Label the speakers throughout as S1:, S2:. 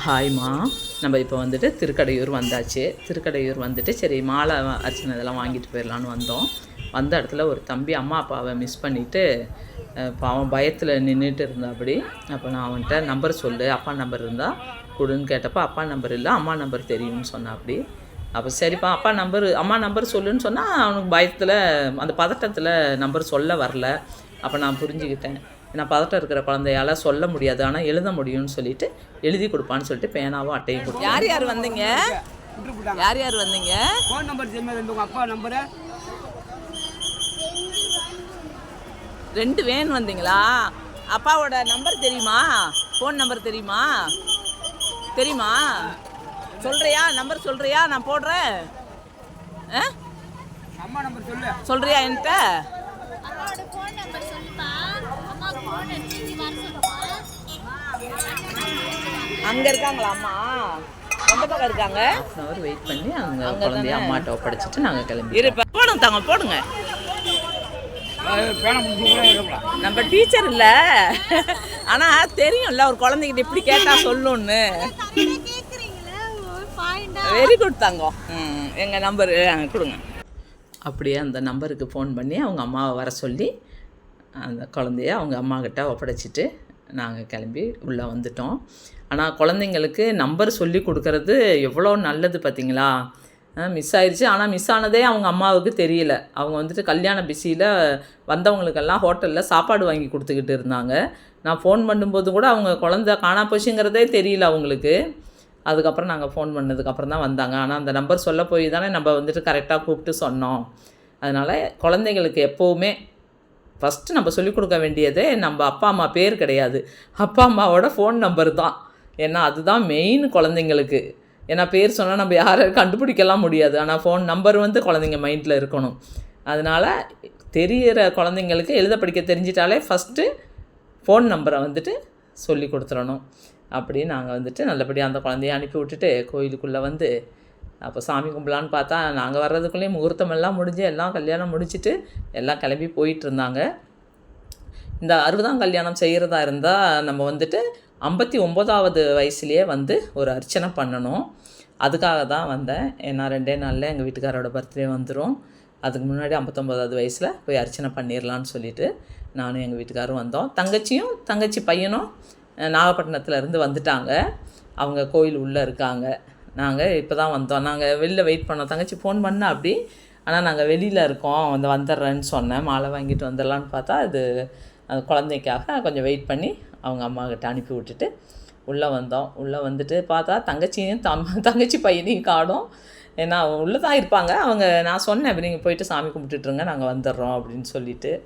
S1: ஹாய்மா. நம்ம இப்போ வந்துட்டு திருக்கடையூர் வந்தாச்சு. திருக்கடையூர் வந்துட்டு சரி மாலை அர்ச்சனை இதெல்லாம் வாங்கிட்டு போயிடலான்னு வந்தோம். வந்த இடத்துல ஒரு தம்பி அம்மா அப்பாவை மிஸ் பண்ணிவிட்டு பாவம் பயத்தில் நின்றுட்டு இருந்தாப்படி. அப்போ நான் அவன்கிட்ட நம்பர் சொல்லு அப்பா நம்பர் இருந்தால் கொடுன்னு கேட்டப்போ அப்பா நம்பர் இல்லை அம்மா நம்பர் தெரியும்னு சொன்னாப்படி. அப்போ சரிப்பா அப்பா நம்பர் அம்மா நம்பர் சொல்லுன்னு சொன்னால் அவனுக்கு பயத்தில் அந்த பதட்டத்தில் நம்பர் சொல்ல வரல. அப்போ நான் புரிஞ்சுக்கிட்டேன். ஏன்னா பதட்டம் இருக்கிற குழந்தையால சொல்ல முடியாது. ஆனால் எழுத முடியும்னு சொல்லிட்டு எழுதி கொடுப்பான்னு சொல்லிட்டு பேனாவும் அட்டையும் கொடுத்தேன் யார் யார் வந்தீங்க? யார் யார் வந்தீங்க?
S2: ஃபோன் நம்பர் உங்கள் அப்பா நம்பரு
S1: ரெண்டு வேன் வந்தீங்களா? அப்பாவோட நம்பர் தெரியுமா? ஃபோன் நம்பர் தெரியுமா? தெரியுமா? சொல்றியா? நம்பர் சொல்றியா? நான் போடுறேன். ஆ?
S2: அம்மா நம்பர் சொல்லு.
S1: சொல்றியா என்கிட்ட? அங்க இருக்காங்களா அம்மா? எந்த பக்கம் இருக்காங்க? அவர் வெயிட் பண்ணி அங்க குழந்தைய அம்மாட்ட ஒப்படைச்சிட்டு நாங்க கிளம்பி இருப்ப. போடுங்க தாங்க போடுங்க. நம்ம டீச்சர் இல்ல. ஆனா தெரியும்ல ஒரு குழந்தைகிட்ட இப்படி கேட்டா சொல்லும்னு வெரி குட் தங்கம் எங்கள் நம்பரு கொடுங்க. அப்படியே அந்த நம்பருக்கு ஃபோன் பண்ணி அவங்க அம்மாவை வர சொல்லி அந்த குழந்தைய அவங்க அம்மா கிட்ட ஒப்படைச்சிட்டு நாங்கள் கிளம்பி உள்ளே வந்துட்டோம். ஆனால் குழந்தைங்களுக்கு நம்பர் சொல்லி கொடுக்கறது எவ்வளோ நல்லது பார்த்தீங்களா மிஸ் ஆயிடுச்சு ஆனால் மிஸ் ஆனதே அவங்க அம்மாவுக்கு தெரியல. அவங்க வந்துட்டு கல்யாண பிஸியில் வந்தவங்களுக்கெல்லாம் ஹோட்டலில் சாப்பாடு வாங்கி கொடுத்துக்கிட்டு இருந்தாங்க. நான் ஃபோன் பண்ணும்போது கூட அவங்க குழந்த காணா போச்சுங்கிறதே தெரியல அவங்களுக்கு. அதுக்கப்புறம் நாங்கள் ஃபோன் பண்ணதுக்கப்புறம் தான் வந்தாங்க. ஆனால் அந்த நம்பர் சொல்ல போய் தானே நம்ம வந்துட்டு கரெக்டாக கூப்பிட்டு சொன்னோம். அதனால் குழந்தைங்களுக்கு எப்போவுமே ஃபஸ்ட்டு நம்ம சொல்லிக் கொடுக்க வேண்டியதே நம்ம அப்பா அம்மா பேர் கிடையாது. அப்பா அம்மாவோட ஃபோன் நம்பர் தான். ஏன்னா அதுதான் மெயின் குழந்தைங்களுக்கு. ஏன்னா பேர் சொன்னால் நம்ம யாரை கண்டுபிடிக்கலாம் முடியாது. ஆனால் ஃபோன் நம்பர் வந்து குழந்தைங்க மைண்டில் இருக்கணும். அதனால் தெரிகிற குழந்தைங்களுக்கு எழுத படிக்க தெரிஞ்சிட்டாலே ஃபஸ்ட்டு ஃபோன் நம்பரை வந்துட்டு சொல்லி கொடுத்துடணும். அப்படி நாங்கள் வந்துட்டு நல்லபடியாக அந்த குழந்தைய அனுப்பி விட்டுட்டு கோயிலுக்குள்ளே வந்து அப்போ சாமி கும்பலான்னு பார்த்தா நாங்கள் வர்றதுக்குள்ளேயும் முகூர்த்தம் எல்லாம் முடிஞ்சு எல்லாம் கல்யாணம் முடிச்சுட்டு எல்லாம் கிளம்பி போயிட்டு இருந்தாங்க. இந்த அறுபதாம் கல்யாணம் செய்கிறதா இருந்தால் நம்ம வந்துட்டு ஐம்பத்தி ஒம்போதாவது வயசுலேயே வந்து ஒரு அர்ச்சனை பண்ணணும். அதுக்காக தான் வந்தேன். ஏன்னா ரெண்டே நாளில் எங்கள் வீட்டுக்காரோட பர்த்டே வந்துடும் அதுக்கு முன்னாடி ஐம்பத்தொம்போதாவது வயசில் போய் அர்ச்சனை பண்ணிடலான்னு சொல்லிட்டு நானும் எங்கள் வீட்டுக்காரும் வந்தோம். தங்கச்சியும் தங்கச்சி பையனும் நாகப்பட்டினத்துலேருந்து வந்துட்டாங்க. அவங்க கோயில் உள்ளே இருக்காங்க. நாங்கள் இப்போ தான் வந்தோம். நாங்கள் வெளில வெயிட் பண்ணோம். தங்கச்சி ஃபோன் பண்ண அப்படி ஆனால் நாங்கள் வெளியில் இருக்கோம். வந்து வந்துடுறேன்னு சொன்னேன். மாலை வாங்கிட்டு வந்துடலான்னு பார்த்தா அது அந்த குழந்தைக்காக கொஞ்சம் வெயிட் பண்ணி அவங்க அம்மாக்கிட்ட அனுப்பி விட்டுட்டு உள்ளே வந்தோம். உள்ளே வந்துட்டு பார்த்தா தங்கச்சியும் தம் தங்கச்சி பையனையும் காடும் ஏன்னா அவங்க உள்ளே தான் இருப்பாங்க. அவங்க நான் சொன்னேன் நீங்கள் போயிட்டு சாமி கும்பிட்டுட்ருங்க நாங்கள் வந்துடுறோம். அப்படின்னு சொல்லிட்டு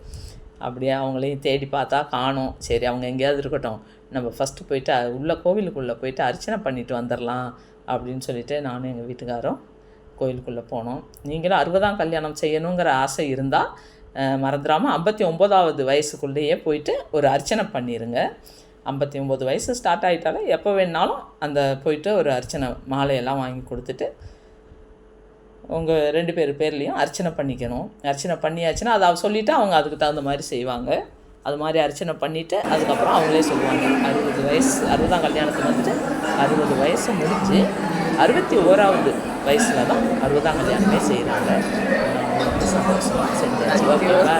S1: அப்படியே அவங்களையும் தேடி பார்த்தா காணும். சரி அவங்க எங்கேயாவது இருக்கட்டும். நம்ம ஃபஸ்ட்டு போயிட்டு அ- உள்ள கோவிலுக்குள்ளே போயிட்டு அர்ச்சனை பண்ணிட்டு வந்துடலாம். அப்படின்னு சொல்லிட்டு நானும் எங்கள் வீட்டுக்காரும் கோயிலுக்குள்ளே போனோம். நீங்களும் அறுபதாம் கல்யாணம் செய்யணுங்கிற ஆசை இருந்தால் மறந்துடாமல் ஐம்பத்தி ஒம்போதாவது வயசுக்குள்ளேயே போயிட்டு ஒரு அர்ச்சனை பண்ணிடுங்க ஐம்பத்தி ஒம்பது வயசு ஸ்டார்ட் ஆகிட்டாலே எப்போ வேணாலும் அந்த போயிட்டு ஒரு அர்ச்சனை மாலையெல்லாம் வாங்கி கொடுத்துட்டு உங்கள் ரெண்டு பேர் பேர்லேயும் அர்ச்சனை பண்ணிக்கணும். அர்ச்சனை பண்ணியாச்சுன்னா அதை சொல்லிவிட்டு அவங்க அதுக்கு தகுந்த மாதிரி செய்வாங்க. அது மாதிரி அர்ச்சனை பண்ணிவிட்டு அதுக்கப்புறம் அவங்களே சொல்லுவாங்க அறுபது வயசு அறுபதாம் கல்யாணத்துக்கு வந்துட்டு அறுபது வயசு முடிஞ்சு அறுபத்தி ஓராவது வயசில் தான் அறுபதாம் கல்யாணமே செய்கிறாங்க சந்தோஷமாக செஞ்சாச்சு. ஓகேவா?